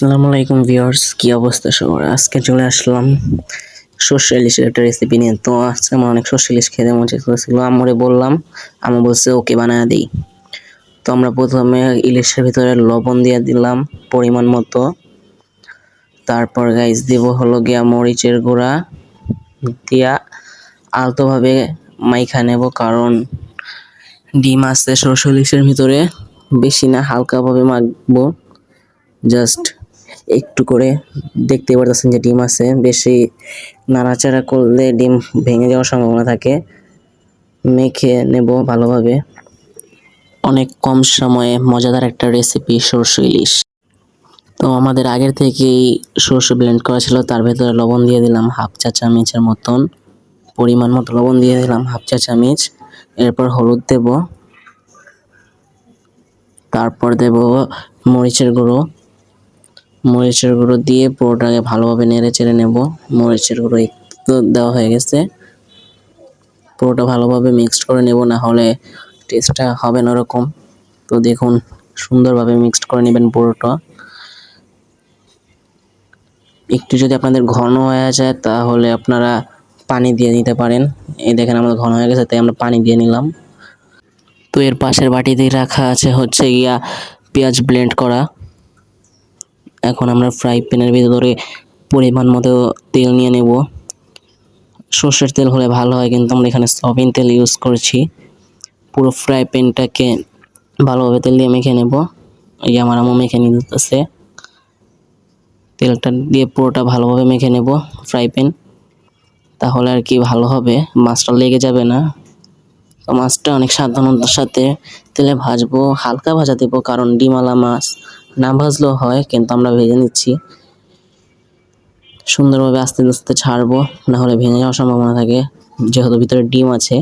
আসসালামু আলাইকুম ভিউয়ার্স, কি অবস্থা সবার? আজকে চলে আসলাম সর্ষে ইলিশের একটা রেসিপি নিয়ে। তো আজকে আমার অনেক সর্ষে ইলিশ খেতে মন চাইছিল আমরে বললাম আমি বলছে, ওকে, বানায় দিই। তো আমরা প্রথমে ইলিশের ভিতরে লবণ দিয়ে দিলাম পরিমাণ মতো। তারপর গাইস দিব হলো গিয়া মরিচের গুঁড়া দিয়া আলতোভাবে মাইখা নেব, কারণ ডিম আছে সর্ষে ইলিশের ভিতরে। বেশি না, হালকাভাবে মাখবো। জাস্ট একটু করে দেখতে পারতেছেন যে ডিম আছে। বেশি নাড়াচাড়া করলে ডিম ভেঙে যাওয়ার সম্ভাবনা থাকে। মেখে নেব ভালোভাবে। অনেক কম সময়ে মজাদার একটা রেসিপি সরষে ইলিশ। তো আমাদের আগের থেকেই সরষে ব্লেন্ড করা ছিল, তার ভেতরে লবণ দিয়ে দিলাম হাফ চা চামচের মতন। পরিমাণ মতো লবণ দিয়ে দিলাম হাফ চা চামচ। এরপর হলুদ দেব। তারপর দেব মরিচের গুঁড়ো। মরিচের গুঁড়ো দিয়ে পুরোটাকে ভালোভাবে নেড়ে চেড়ে নেব। মরিচের গুঁড়ো একটু দেওয়া হয়ে গেছে। পুরোটা ভালোভাবে মিক্সড করে নেব, না হলে টেস্টটা হবে না ওরকম। তো দেখুন, সুন্দরভাবে মিক্সড করে নেবেন পুরোটা। একটু যদি আপনাদের ঘন হয়ে যায়, তাহলে আপনারা পানি দিয়ে নিতে পারেন। এই দেখেন আমাদের ঘন হয়ে গেছে, তাই আমরা পানি দিয়ে নিলাম। তো এর পাশের বাটিতে রাখা আছে হচ্ছে গিয়া পেঁয়াজ ব্লেন্ড করা। এখন আমরা ফ্রাই প্যানের ভিতরে পরিমাণ মতো তেল নিয়ে নেব। সর্ষের তেল হলে ভালো হয়, কিন্তু আমরা এখানে সয়াবিন তেল ইউজ করছি। পুরো ফ্রাই প্যানটাকে ভালোভাবে তেল দিয়ে মেখে নেব। এই আমার আমও মেখে নিতেছে তেলটা দিয়ে পুরোটা ভালোভাবে মেখে নেব ফ্রাই প্যান তাহলে আর কি ভালো হবে? মাছটা লেগে যাবে না। তো মাছটা অনেক সাবধানতার সাথে তেলে ভাজবো, হালকা ভাজা দেবো, কারণ ডিমালা মাছ না ভাজলেও হয়, কিন্তু আমরা ভেজে নিচ্ছি। সুন্দরভাবে আস্তে আস্তে ছাড়বো, না হলে ভেঙে যাওয়ার সম্ভাবনা থাকে, যেহেতু ভিতরে ডিম আছে।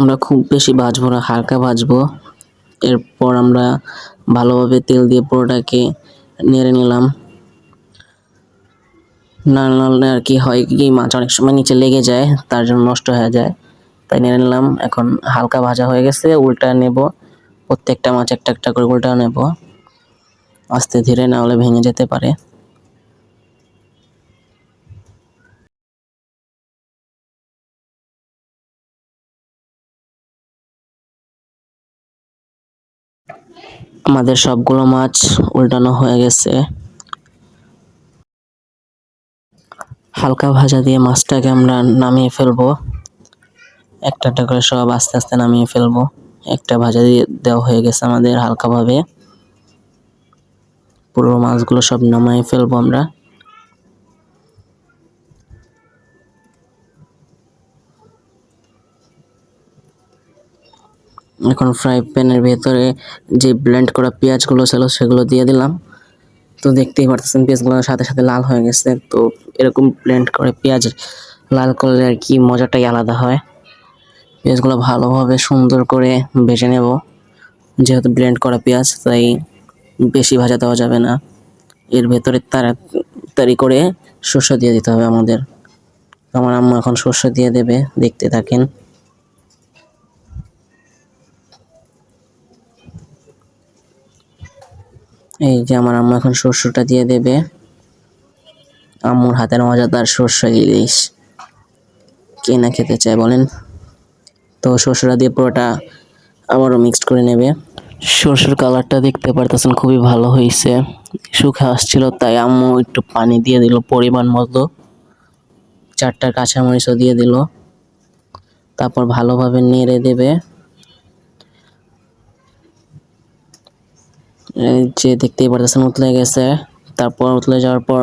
আমরা খুব বেশি ভাজবো না, হালকা ভাজবো। এরপর আমরা ভালোভাবে তেল দিয়ে পুরোটাকে নেড়ে নিলাম। না নাড়লে আর কি হয় কি মাছ অনেক সময় নিচে লেগে যায়, তার জন্য নষ্ট হয়ে যায়। তাই নেড়ে নিলাম, এখন হালকা ভাজা হয়ে গেছে, উল্টা নেব, প্রত্যেকটা মাছ একটা একটা করে উল্টা নেব। আস্তে ধীরে না হলে ভেঙে যেতে পারে। আমাদের সবগুলো মাছ উল্টানো হয়ে গেছে। হালকা ভাজা দিয়ে মাছটাকে আমরা নামিয়ে ফেলব। একটা একটা করে সব আস্তে আস্তে নামিয়ে ফেলব। একটা ভাজা দিয়ে দেওয়া হয়ে গেছে আমাদের হালকাভাবে। পুরো মাছগুলো সব নামিয়ে ফেলব আমরা। এখন ফ্রাই প্যানের ভেতরে যে ব্লেন্ড করা পেঁয়াজগুলো ছিল সেগুলো দিয়ে দিলাম। তো দেখতেই পারতেছেন পেঁয়াজগুলো সাথে সাথে লাল হয়ে গেছে। তো এরকম ব্লেন্ড করে পেঁয়াজ লাল করলে আর কি মজাটাই আলাদা হয়। পেঁয়াজগুলো ভালোভাবে সুন্দর করে ভেজে নেব। যেহেতু ব্লেন্ড করা পেঁয়াজ, তাই বেশি ভাজা দেওয়া যাবে না। এর ভেতরে তাড়াতাড়ি করে শস্য দিয়ে দিতে হবে আমাদের। আমার আম্মা এখন শস্য দিয়ে দেবে, দেখতে থাকেন। এই যে আমার আম্মু এখন শস্যটা দিয়ে দেবে। আম্মুর হাতের মজাদার শস্য ইলিশ। কে না খেতে চায় বলেন? তো শস্যটা দিয়ে পুরোটা আবারও মিক্সড করে নেবে। সরষের কালারটা দেখতে পারতেছেন, খুবই ভালো হয়েছে। শুকে আসছিল, তাই আম্মু একটু পানি দিয়ে দিল, পরিমাণ মতো। চারটা কাঁচামরিচও দিয়ে দিল। তারপর ভালোভাবে নেড়ে দেবে। যে দেখতেই পারতেছেন, উতলে গেছে। তারপর উতলে যাওয়ার পর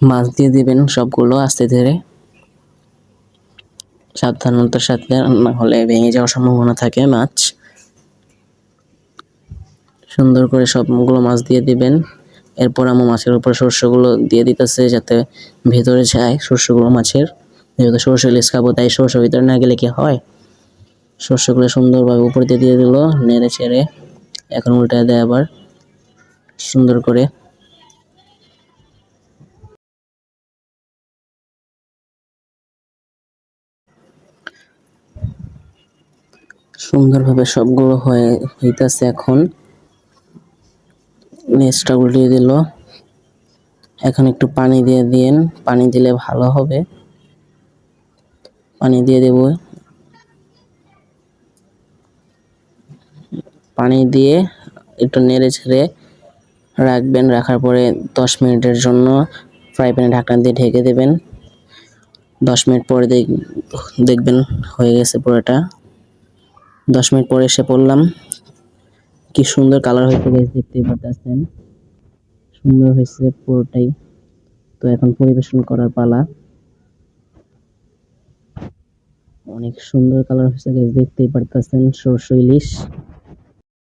মাছ দিয়ে দিবেন সবগুলো আস্তে ধীরে। সাবধানতার সাথে না হলে ভেঙে যাওয়ার সম্ভাবনা থাকে মাছ। সুন্দর করে সবগুলো মাছ দিয়ে দিবেন। এরপর আমি মাছের উপর শস্যগুলো দিয়ে দিতেছে যাতে ভেতরে যায় শস্যগুলো মাছের। যেহেতু সর্ষে ইলিশ খাব, তাই সর্ষে ভিতরে না গেলে কি হয়? শস্যগুলো সুন্দরভাবে উপর দিয়ে দিয়ে দিল, নেড়ে চেড়ে। এখন উল্টায় দেয় আবার। সুন্দর করে। সুন্দরভাবে সবগুলো হয়ে হইতাছে এখন। নেচটা উল্টিয়ে দিল। এখন একটু পানি দিয়ে দিন পানি দিলে ভালো হবে। পানি দিয়ে দেব। পানি দিয়ে একটু নেড়ে ছেড়ে রাখবেন। রাখার পরে দশ মিনিটের জন্য ফ্রাই প্যানে ঢাকনা দিয়ে ঢেকে দেবেন। দশ মিনিট পরে দেখ- দেখবেন হয়ে গেছে পুরোটা। দশ মিনিট পরে এসে পড়লাম। কি সুন্দর কালার হয়েছে দেখতেই পাচ্ছেন সুন্দর হয়েছে পুরোটাই। তো এখন পরিবেশন করার পালা। অনেক সুন্দর কালার হয়েছে দেখতেই পারতেছেন সরষে ইলিশ।